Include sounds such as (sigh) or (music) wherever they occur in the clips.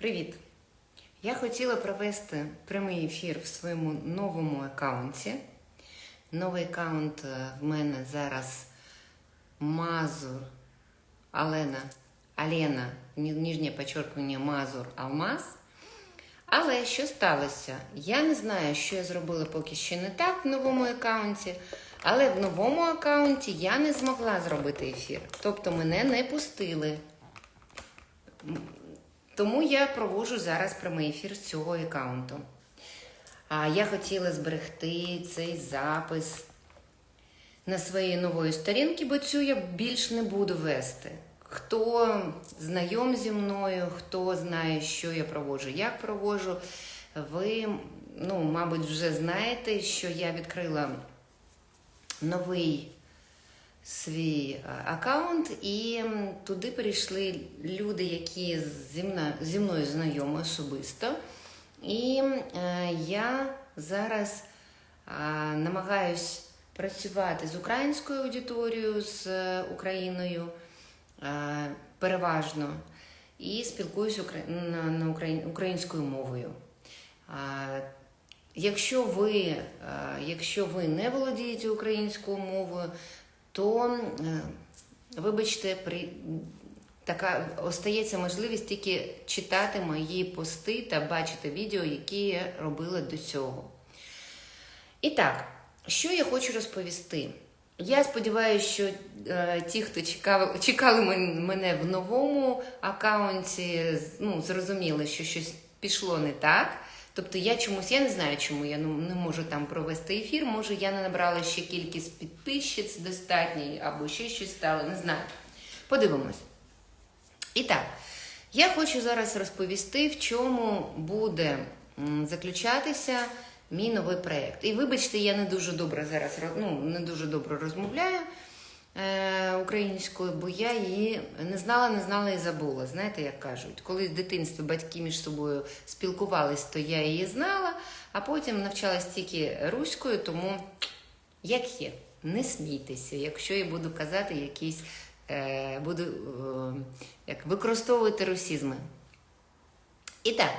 Привіт! Я хотіла провести прямий ефір в своєму новому аккаунті. Новий аккаунт е, в мене зараз Мазур Алена Алена, ні- нижнє подчеркування Мазур Алмаз. Але що сталося? Я не знаю, що я зробила поки що не так в новому аккаунті, але в новому аккаунті я не змогла зробити ефір. Тобто мене не пустили. Тому я проводжу зараз прямий ефір з цього аккаунту. А я хотіла зберегти цей запис на своїй нової сторінці, бо цю я більш не буду вести. Хто знайом зі мною, хто знає, що я проводжу, як проводжу, ви, ну, мабуть, вже знаєте, що я відкрила новий свій е, аккаунт, і туди перейшли люди, які зі мною, зі мною знайомі особисто. І е, я зараз намагаюсь працювати з українською аудиторією, з е, Україною переважно, і спілкуюсь на, на україн- українською мовою. Якщо ви, якщо ви не володієте українською мовою, то, е, вибачте, при, така остається можливість тільки читати мої пости та бачити відео, які я робила до цього. І так, що я хочу розповісти? Я сподіваюся, що е, ті, хто чекав, чекали мене в новому аккаунті, ну, зрозуміли, що щось пішло не так. Тобто я чомусь, я не знаю, чому я ну, не можу там провести ефір. Може, я не набрала ще кількість підписчиць достатньої, або ще щось стало, не знаю. Подивимось. І так, я хочу зараз розповісти, в чому буде заключатися мій новий проєкт. І вибачте, я не дуже добре зараз ну, не дуже добре розмовляю українською, бо я її не знала, не знала і забула. Знаєте, як кажуть, коли з дитинства батьки між собою спілкувались, то я її знала, а потім навчалась тільки руською, тому як є, не смійтеся, якщо я буду казати якісь, е, буду е, як використовувати русізми. І так.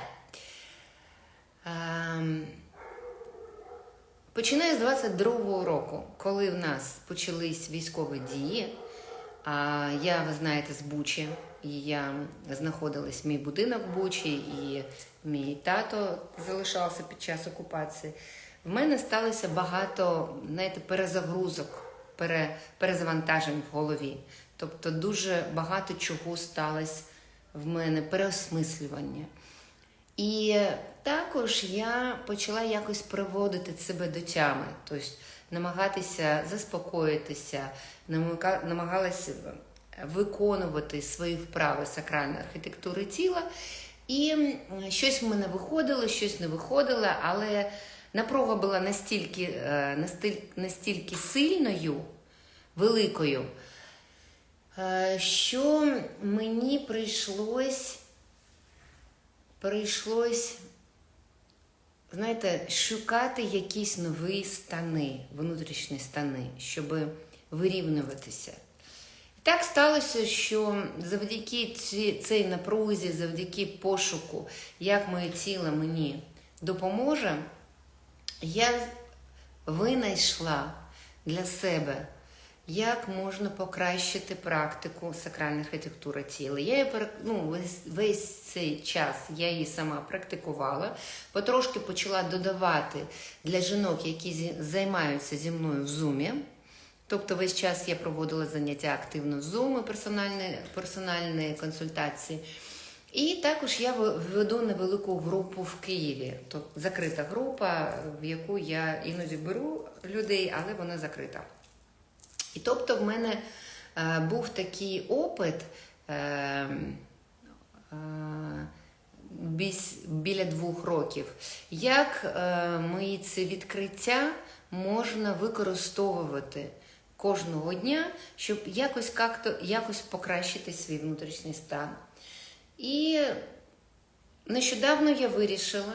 Ем, Починаю з 22-го року, коли в нас почались військові дії. А я, ви знаєте, з Бучі, і я знаходилась мій будинок в Бучі, і мій тато залишався під час окупації. В мене сталося багато, знаєте, перезагрузок, пере, перезавантажень в голові. Тобто дуже багато чого сталося в мене, переосмислювання. І також я почала якось приводити себе до тями, тобто намагатися заспокоїтися, намагалася виконувати свої вправи сакральної архітектури тіла. І щось в мене виходило, щось не виходило, але напруга була настільки, е, настільки сильною, великою, е, що мені прийшлось прийшлось, знаєте, шукати якісь нові стани, внутрішні стани, щоб вирівнюватися. І так сталося, що завдяки ці- цій напрузі, завдяки пошуку, як моє тіло мені допоможе, я винайшла для себе, як можна покращити практику сакральної архітектури тіла. Я її ну, весь, весь цей час я її сама практикувала, потрошки почала додавати для жінок, які займаються зі мною в зумі. Тобто весь час я проводила заняття активно в Zoom, персональні, персональні консультації. І також я веду невелику групу в Києві. Тобто закрита група, в яку я іноді беру людей, але вона закрита. І тобто в мене е, був такий опит е, е, біс- біля двох років, як е, мої ці відкриття можна використовувати кожного дня, щоб якось, якось покращити свій внутрішній стан. І нещодавно я вирішила,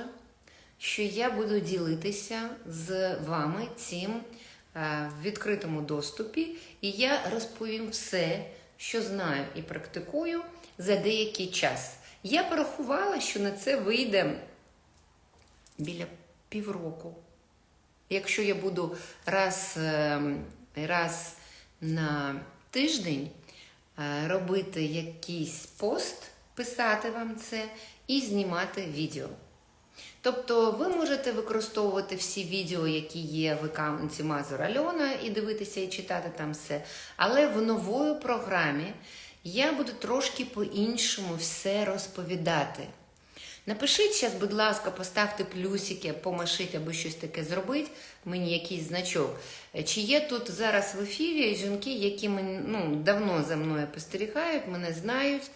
що я буду ділитися з вами цим в відкритому доступі, і я розповім все, що знаю і практикую за деякий час. Я порахувала, що на це вийде біля півроку. Якщо я буду раз, ем, раз на тиждень е, робити якийсь пост, писати вам це і знімати відео. Тобто ви можете використовувати всі відео, які є в аккаунті Мазур Альона, і дивитися і читати там все. Але в нової програмі я буду трошки по-іншому все розповідати. Напишіть зараз, будь ласка, поставте плюсики, помашіть або щось таке зробить, мені якийсь значок. Чи є тут зараз в ефірі жінки, які ну, давно за мною спостерігають, мене знають,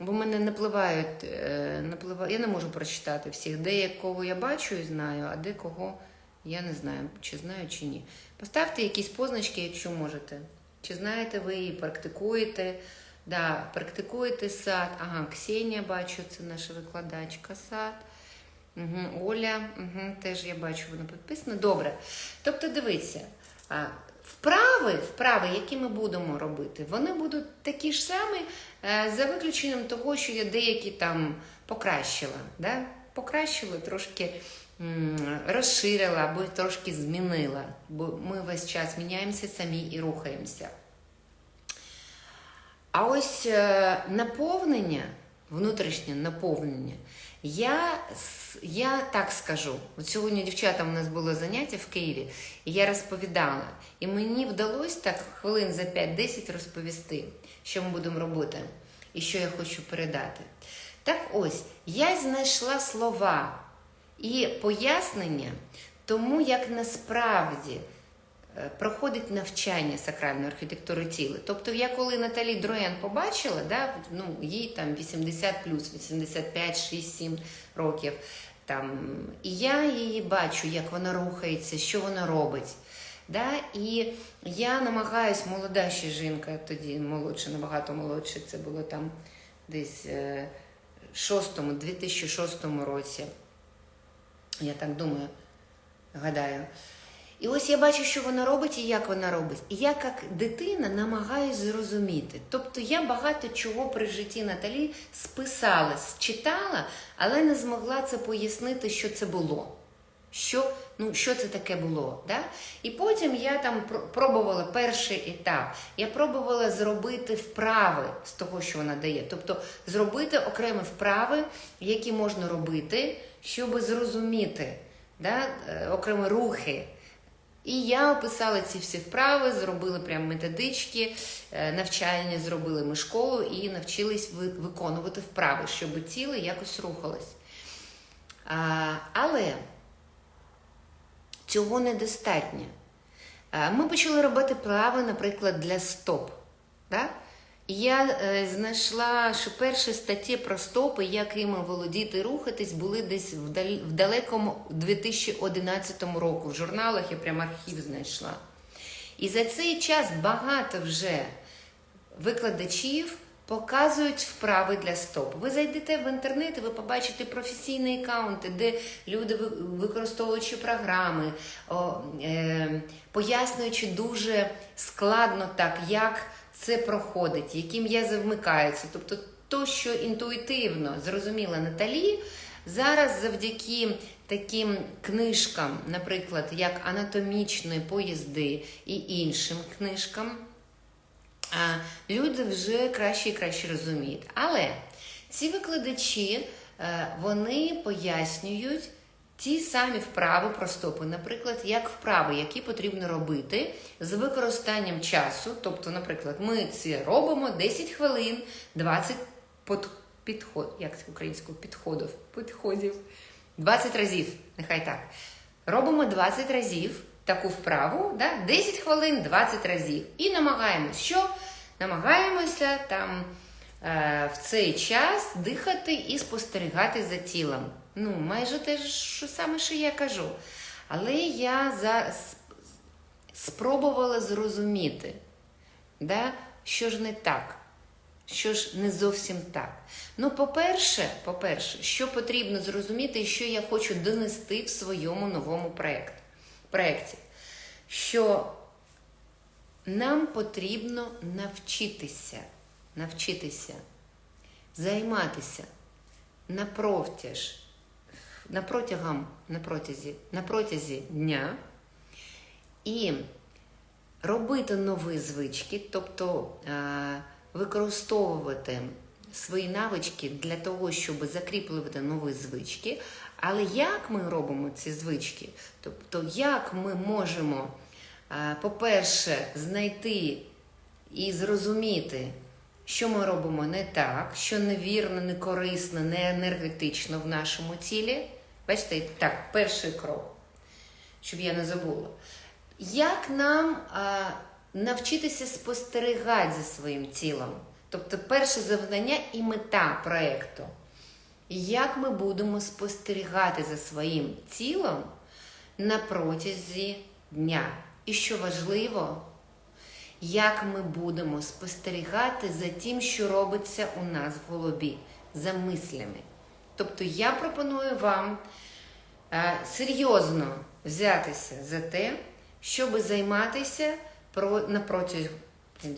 бо мене напливають, е, напливають, я не можу прочитати всіх. Деякого я бачу і знаю, а декого я не знаю, чи знаю, чи ні. Поставте якісь позначки, якщо можете. Чи знаєте ви і практикуєте. Да, практикуєте сад. Ага, Ксенія бачу, це наша викладачка сад. Угу, Оля, угу, теж я бачу, вона підписана. Добре. Тобто, дивіться, вправи, вправи, які ми будемо робити, вони будуть такі ж самі, е, за виключенням того, що я деякі там покращила. Да? Покращила, трошки розширила або трошки змінила, бо ми весь час міняємося самі і рухаємося. А ось е, наповнення, внутрішнє наповнення, я я так скажу. От сьогодні дівчата у нас було заняття в Києві, і я розповідала. І мені вдалося так хвилин за 5-10 розповісти, що ми будемо робити і що я хочу передати. Так ось, я знайшла слова і пояснення тому, як насправді. Е, проходить навчання сакральної архітектури тіла. Тобто, я коли Наталі Дроєн побачила, да, ну, їй там 80 плюс, 85, 6, 7 років. Там, І я її бачу, як вона рухається, що вона робить. Да? І я намагаюсь, молода ще жінка, тоді молодша, набагато молодша, це було там десь е, 6, 2006 році. Я так думаю, гадаю. І ось я бачу, що вона робить і як вона робить. І я, як дитина, намагаюся зрозуміти. Тобто я багато чого при житті Наталі списала, читала, але не змогла це пояснити, що це було. Що ну, що це таке було. Да? І потім я там пробувала перший етап. Я пробувала зробити вправи з того, що вона дає. Тобто зробити окремі вправи, які можна робити, щоб зрозуміти да? Е, окремі рухи. І я описала ці всі вправи, зробили прям методички, навчальні навчання, зробили ми школу і навчились виконувати вправи, щоб тіло якось рухалось. Але цього недостатньо. Ми почали робити вправи, наприклад, для стоп. Да? Я е, знайшла, що перші статті про стопи, як іми володіти рухатись, були десь в далекому 2011 року. В журналах я прям архів знайшла. І за цей час багато вже викладачів показують вправи для стоп. Ви зайдете в інтернет, і ви побачите професійні аккаунти, де люди, використовуючи програми, е, пояснюючи дуже складно так, як це проходить, яким я завмикаюся. Тобто, то, що інтуїтивно зрозуміла Наталі, зараз завдяки таким книжкам, наприклад, як анатомічні поїзди і іншим книжкам, люди вже краще і краще розуміють. Але ці викладачі е, вони пояснюють. Ті самі вправи про стопи, наприклад, як вправи, які потрібно робити з використанням часу. Тобто, наприклад, ми це робимо 10 хвилин, 20 підход, як українською підходів, підходів, 20 разів, нехай так. Робимо 20 разів таку вправу, да? 10 хвилин, 20 разів. І намагаємося, що? Намагаємося там е, в цей час дихати і спостерігати за тілом. Ну, майже те ж саме, що я кажу. Але я зараз спробувала зрозуміти, да, що ж не так, що ж не зовсім так. Ну, по-перше, по-перше, що потрібно зрозуміти, і що я хочу донести в своєму новому проєкті, проєкті, що нам потрібно навчитися, навчитися займатися на протяж, на протягом, на протязі, на протязі дня і робити нові звички, тобто е, використовувати свої навички для того, щоб закріплювати нові звички. Але як ми робимо ці звички? Тобто, як ми можемо, е, по-перше, знайти і зрозуміти, що ми робимо не так, що невірно, не корисно, не енергетично в нашому тілі. Бачите, так, перший крок, щоб я не забула. Як нам а, навчитися спостерігати за своїм тілом? Тобто, перше завдання і мета проєкту. Як ми будемо спостерігати за своїм тілом на протязі дня? І що важливо, як ми будемо спостерігати за тим, що робиться у нас в голові, за мислями. Тобто я пропоную вам е, серйозно взятися за те, щоб займатися про, на протягом,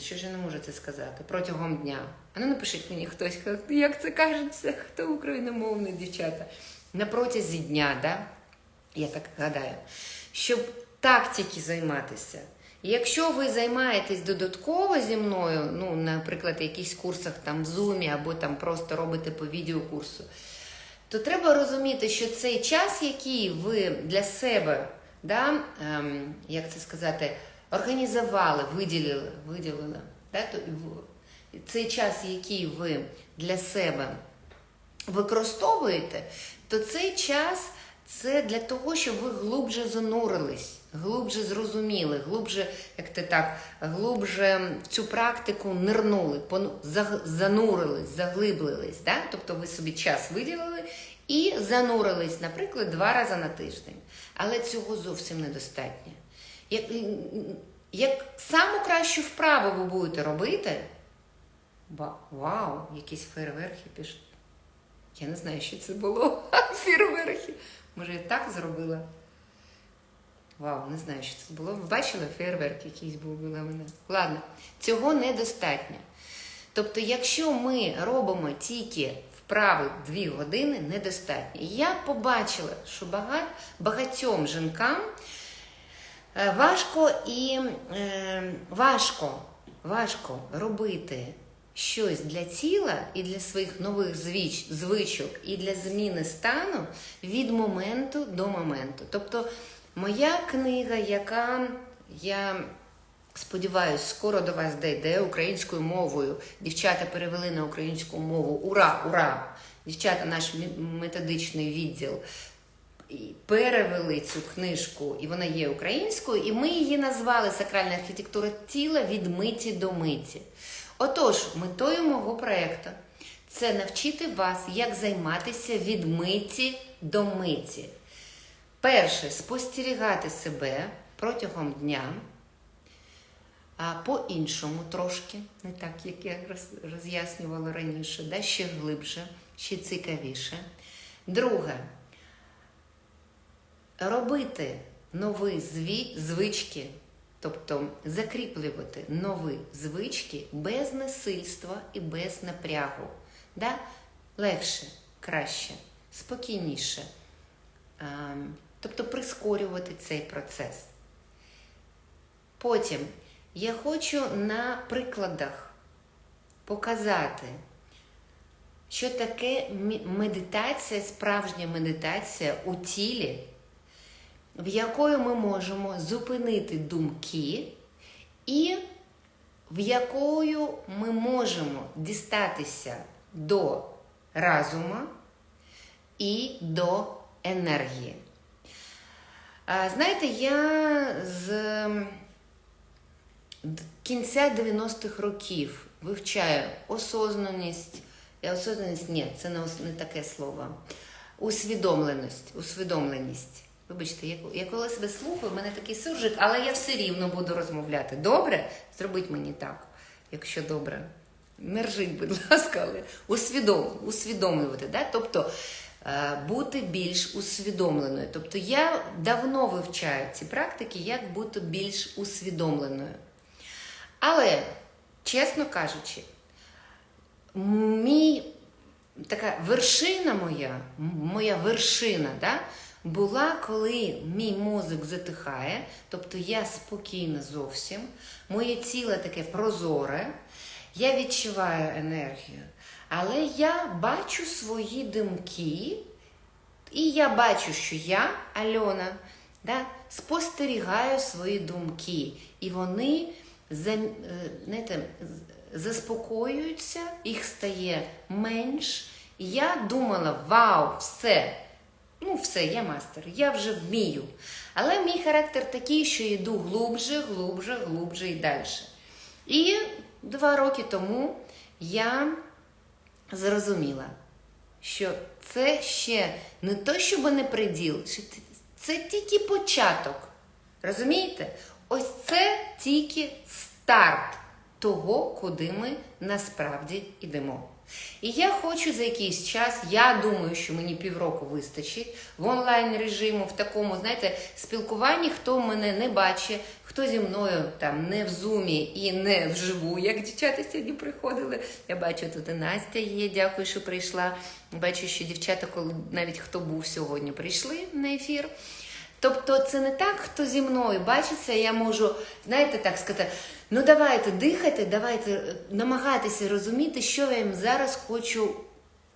що ж я не можу це сказати, протягом дня. А ну напишіть мені хтось, як це кажеться, хто україномовний, дівчата. На протязі дня, да? я так гадаю, щоб тактики займатися. Якщо ви займаєтесь додатково зі мною, ну, наприклад, в якихось курсах там в Zoom або там просто робите по відеокурсу, то треба розуміти, що цей час, який ви для себе, да, ем, як це сказати, організували, виділили, виділили, да, то цей час, який ви для себе використовуєте, то цей час це для того, щоб ви глубже занурились, глубже зрозуміли, глубже, як ти так, глубже цю практику нирнули, занурились, заглиблились. Да? Тобто ви собі час виділили і занурились, наприклад, два рази на тиждень. Але цього зовсім недостатньо. Як, як саму кращу вправу ви будете робити, вау, якісь фейерверки пішли. Я не знаю, що це було. (laughs) Фейерверки. Може, я так зробила? Вау, не знаю, що це було. Ви бачили фейерверк якийсь був біля мене? Ладно, цього недостатньо. Тобто, якщо ми робимо тільки вправи дві години, недостатньо. Я побачила, що багать, багатьом жінкам е, важко і е, важко, важко робити щось для тіла і для своїх нових звич, звичок, і для зміни стану від моменту до моменту. Тобто, моя книга, яка я сподіваюся, скоро до вас дійде українською мовою. Дівчата перевели на українську мову. Ура, ура! Дівчата, наш методичний відділ. Перевели цю книжку, і вона є українською, і ми її назвали Сакральна архітектура тіла від миті до миті. Отож, метою мого проєкту це навчити вас, як займатися від миті до миті. Перше, спостерігати себе протягом дня, а по-іншому трошки, не так, як я роз'яснювала раніше, да, ще глибше, ще цікавіше. Друге, робити нові звички. Тобто закріплювати нові звички без насильства і без напрягу. Да? Легше, краще, спокійніше. Тобто прискорювати цей процес. Потім я хочу на прикладах показати, що таке медитація, справжня медитація у тілі в якою ми можемо зупинити думки, і в якою ми можемо дістатися до разума і до енергії. Знаєте, я з кінця 90-х років вивчаю осознаність, осознаність, ні, це не таке слово, усвідомленість, усвідомленість. Вибачте, я, я коли себе слухаю, в мене такий суржик, але я все рівно буду розмовляти. Добре? Зробіть мені так, якщо добре. Не будь (laughs) ласка, але усвідом, усвідомлювати. Да? Тобто е, бути більш усвідомленою. Тобто я давно вивчаю ці практики, як бути більш усвідомленою. Але, чесно кажучи, мій така вершина моя, моя вершина, да, була, коли мій мозок затихає, тобто я спокійна зовсім, моє тіло таке прозоре, я відчуваю енергію, але я бачу свої думки, і я бачу, що я, Альона, да, спостерігаю свої думки, і вони е, знаєте, заспокоюються, їх стає менш. І я думала, вау, все. Ну, все, я мастер, я вже вмію. Але мій характер такий, що йду глубже, глубже, глубже і далі. І два роки тому я зрозуміла, що це ще не то, щоб не приділ, це- тільки початок. Розумієте? Ось це тільки старт того, куди ми насправді йдемо. І я хочу за якийсь час, я думаю, що мені півроку вистачить в онлайн режиму, в такому, знаєте, спілкуванні, хто мене не бачить, хто зі мною там не в зумі і не вживу, як дівчата сьогодні приходили. Я бачу, тут і Настя є, дякую, що прийшла. Бачу, що дівчата, коли навіть хто був сьогодні, прийшли на ефір. Тобто це не так, хто зі мною бачиться, я можу, знаєте, так сказати, ну давайте дихайте, давайте е, намагатися розуміти, що я їм зараз хочу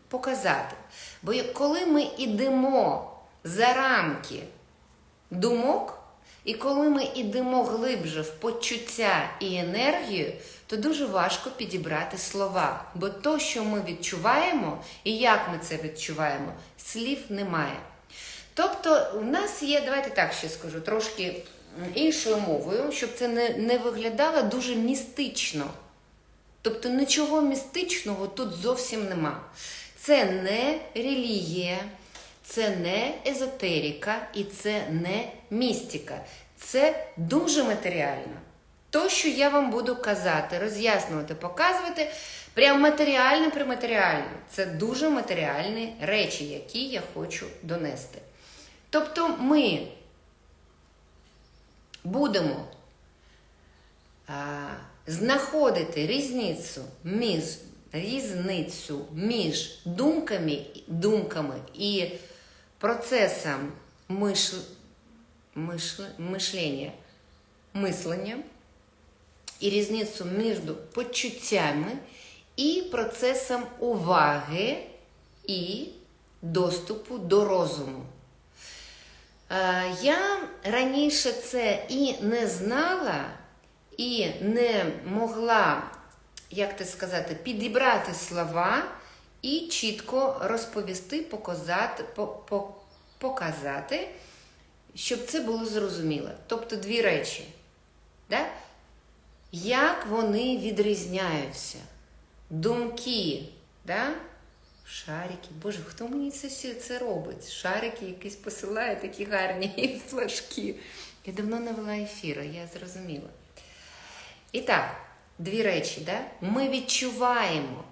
показати. Бо коли ми йдемо за рамки думок, і коли ми йдемо глибше в почуття і енергію, то дуже важко підібрати слова. Бо то, що ми відчуваємо, і як ми це відчуваємо, слів немає. Тобто, у нас є, давайте так ще скажу, трошки іншою мовою, щоб це не, не виглядало дуже містично. Тобто нічого містичного тут зовсім нема. Це не релігія, це не езотерика і це не містика. Це дуже матеріально. То, що я вам буду казати, роз'яснювати, показувати, прям матеріально приматеріально. Це дуже матеріальні речі, які я хочу донести. Тобто ми будемо а, знаходити різницю між, різницю між думками, думками і процесом миш, миш, мишлення, мислення, і різницю між почуттями і процесом уваги і доступу до розуму. Е, Я раніше це і не знала, і не могла, як це сказати, підібрати слова і чітко розповісти, показати, по- по- показати, щоб це було зрозуміло. Тобто дві речі. Да? Як вони відрізняються? Думки, да? Шарики. Боже, хто мені це це робить? Шарики якісь посилає такі гарні (laughs) флажки. Я давно не вела ефіру, я зрозуміла. І так, дві речі, да? Ми відчуваємо,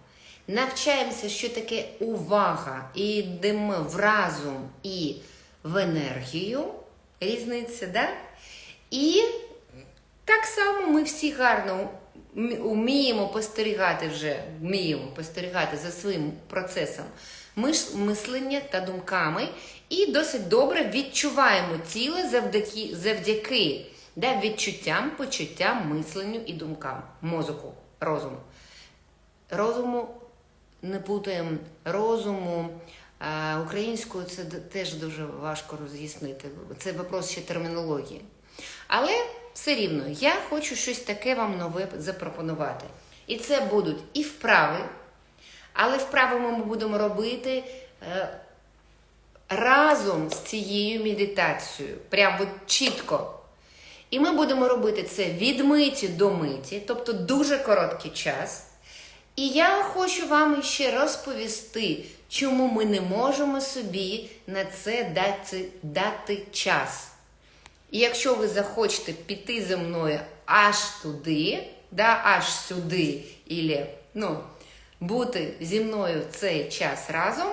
навчаємося, що таке увага, і йдемо в разум і в енергію. Різниця, да? І так само ми всі гарно вміємо спостерігати вже, вміємо спостерігати за своїм процесом мислення та думками, і досить добре відчуваємо тіло завдяки, завдяки да, відчуттям, почуттям, мисленню і думкам, мозку, розуму. Розуму не путаємо розуму. Українською це теж дуже важко роз'яснити. Це вопрос ще термінології. Але все рівно я хочу щось таке вам нове запропонувати. І це будуть і вправи, але вправи ми будемо робити е, разом з цією медитацією. Прям от чітко. І ми будемо робити це від миті до миті, тобто дуже короткий час. І я хочу вам ще розповісти, чому ми не можемо собі на це дати, дати час. І якщо ви захочете піти зі мною аж туди, да, аж сюди, ілі, ну, бути зі мною цей час разом,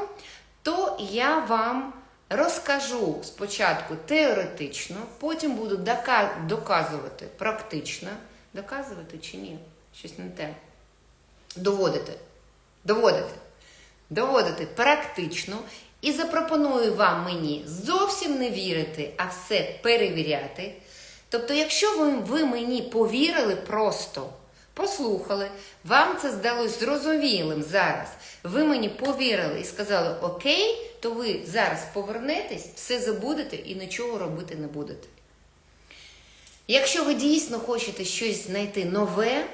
то я вам розкажу спочатку теоретично, потім буду доказувати практично. Доказувати чи ні? Щось не те. Доводити. Доводити. доводити практично і запропоную вам мені зовсім не вірити, а все перевіряти. Тобто, якщо ви, ви мені повірили просто, послухали, вам це здалось зрозумілим зараз, ви мені повірили і сказали Окей, то ви зараз повернетесь, все забудете і нічого робити не будете. Якщо ви дійсно хочете щось знайти нове,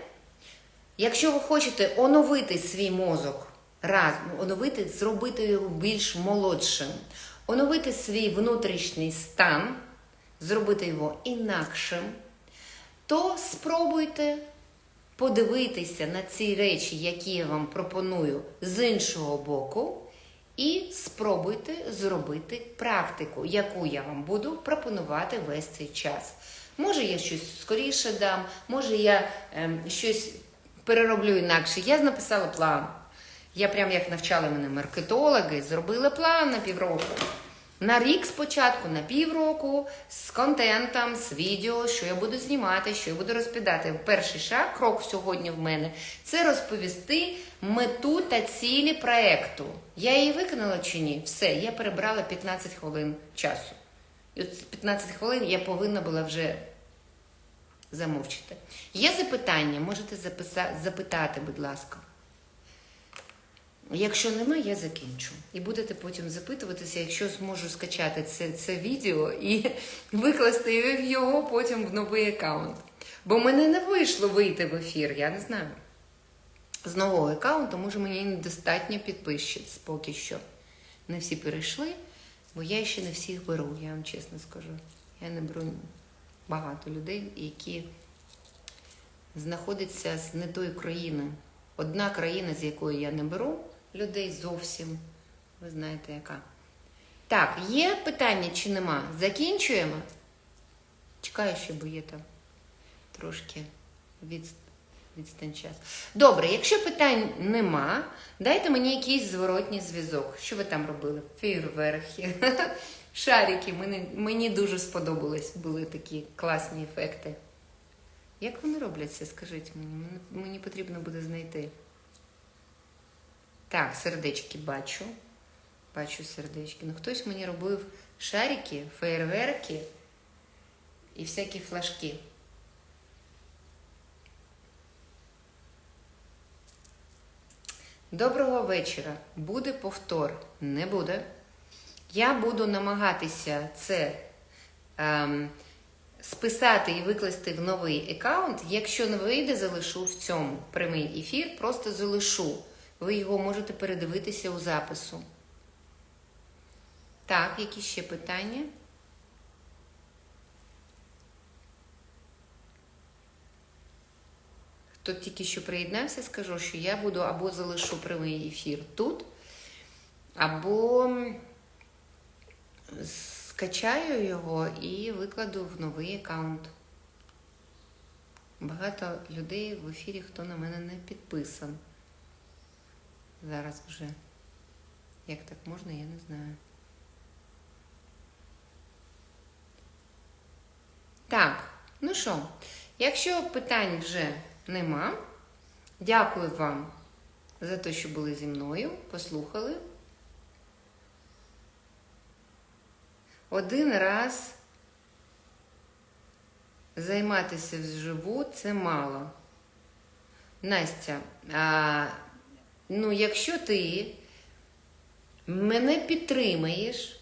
якщо ви хочете оновити свій мозок, раз, оновити, зробити його більш молодшим, оновити свій внутрішній стан, зробити його інакшим, то спробуйте подивитися на ці речі, які я вам пропоную з іншого боку, і спробуйте зробити практику, яку я вам буду пропонувати весь цей час. Може, я щось скоріше дам, може я ем, щось перероблю інакше. Я написала план. Я прям як навчали мене маркетологи, зробили план на півроку. На рік спочатку, на півроку, з контентом, з відео, що я буду знімати, що я буду розповідати. Перший шаг, крок сьогодні в мене це розповісти мету та цілі проекту. Я її виконала чи ні? Все, я перебрала 15 хвилин часу. І от 15 хвилин я повинна була вже замовчити. Є запитання, можете запитати, будь ласка. Якщо нема, я закінчу. І будете потім запитуватися, якщо зможу скачати це, це відео і (laughs) викласти його потім в новий аккаунт. Бо мене не вийшло вийти в ефір, я не знаю. З нового аккаунту, може мені недостатньо підписчиць поки що. Не всі перейшли, бо я ще не всіх беру, я вам чесно скажу. Я не беру багато людей, які знаходяться з не тої країни. Одна країна, з якої я не беру людей зовсім. Ви знаєте, яка. Так, є питання чи нема? Закінчуємо? Чекаю, ще бо є там трошки від, відстань час. Добре, якщо питань нема, дайте мені якийсь зворотній зв'язок. Що ви там робили? Фейерверхи, (laughs) шарики. Мені, мені дуже сподобались, були такі класні ефекти. Як вони робляться, скажіть мені, мені, мені потрібно буде знайти. Так, сердечки бачу. Бачу сердечки. Ну, хтось мені робив шарики, фейерверки і всякі флажки. Доброго вечора. Буде повтор? Не буде. Я буду намагатися це ем, списати і викласти в новий аккаунт. Якщо не вийде, залишу в цьому прямий ефір, просто залишу. Ви його можете передивитися у запису. Так, які ще питання? Хто тільки що приєднався, скажу, що я буду або залишу прямий ефір тут, або скачаю його і викладу в новий аккаунт. Багато людей в ефірі, хто на мене не підписан. Зараз вже. Як так можна, я не знаю. Так, ну що, якщо питань вже нема, дякую вам за те, що були зі мною, послухали. Один раз займатися вживу це мало. Настя, а Ну, якщо ти мене підтримаєш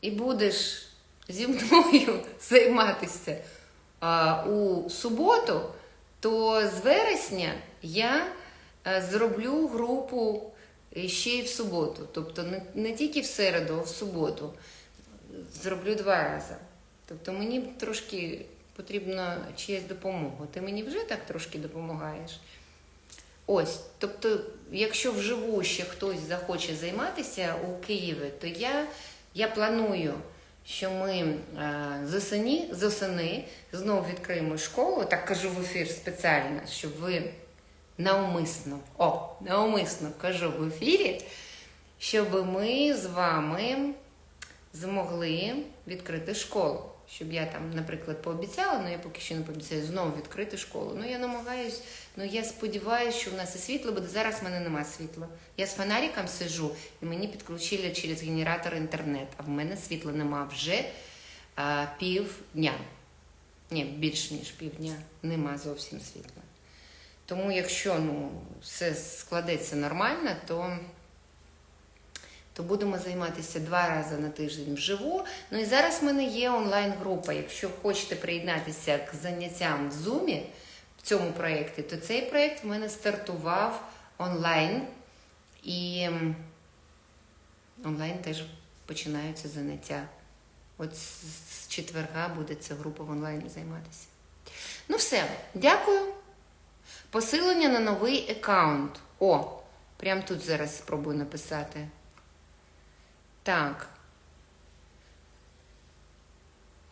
і будеш зі мною (laughs) займатися а, у суботу, то з вересня я а, зроблю групу ще й в суботу. Тобто не, не тільки в середу, а в суботу. Зроблю два рази. Тобто мені трошки потрібна чиясь допомога. Ти мені вже так трошки допомагаєш. Ось, тобто, якщо вживу ще хтось захоче займатися у Києві, то я я планую, що ми з осені, з знову відкриємо школу, так кажу в ефір спеціально, щоб ви навмисно, о, навмисно кажу в ефірі, щоб ми з вами змогли відкрити школу. Щоб я там, наприклад, пообіцяла, але я поки що не пообіцяю знову відкрити школу. Ну я намагаюсь, ну я сподіваюся, що в нас і світло буде. Зараз в мене нема світла. Я з фонариком сижу, і мені підключили через генератор інтернет, а в мене світла нема вже а, півдня. Ні, більш ніж півдня. Нема зовсім світла. Тому, якщо ну, все складеться нормально, то то будемо займатися два рази на тиждень вживу. Ну і зараз в мене є онлайн-група. Якщо хочете приєднатися к заняттям в Zoom в цьому проєкті, то цей проєкт в мене стартував онлайн. І онлайн теж починаються заняття. От з четверга буде ця група в онлайні займатися. Ну все, дякую. Посилення на новий аккаунт. О, прямо тут зараз спробую написати. Так.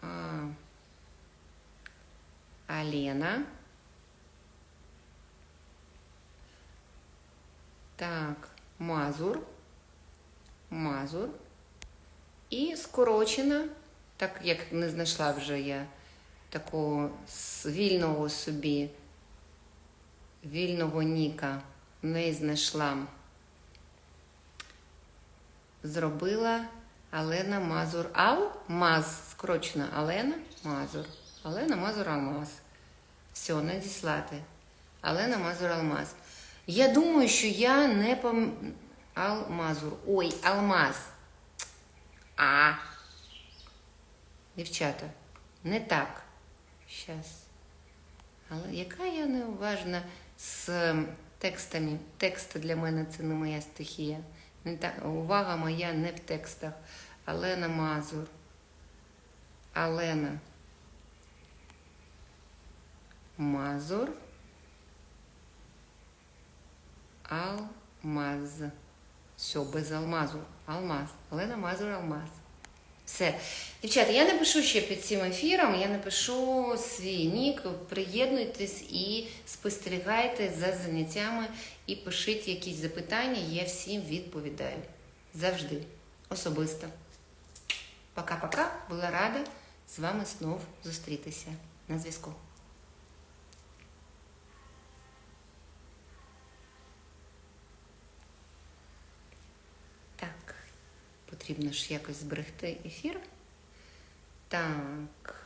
А, Алена. Так, Мазур. Мазур. І скорочена, так як не знайшла вже я такого вільного собі, вільного ніка не знайшла. Зробила Алена Мазур Ал Маз. Скорочена Алена Мазур. Алена Мазур Алмаз. Все, надіслати. Алена Мазур Алмаз. Я думаю, що я не пом... Алмазур. Ой, Алмаз. А. Дівчата, не так. Щас. Але яка я неуважна з текстами. Тексти для мене це не моя стихія. Увага моя не в текстах. Алена Мазур. Алена. Мазур. Алмаз. Все, без алмазу. Алмаз. Алена Мазур Алмаз. Все. Дівчата, я напишу ще під цим ефіром, я напишу свій нік, приєднуйтесь і спостерігайте за заняттями і пишіть якісь запитання, я всім відповідаю. Завжди. Особисто. Пока-пока. Була рада з вами знов зустрітися на зв'язку. Так, потрібно ж якось зберегти ефір. Так.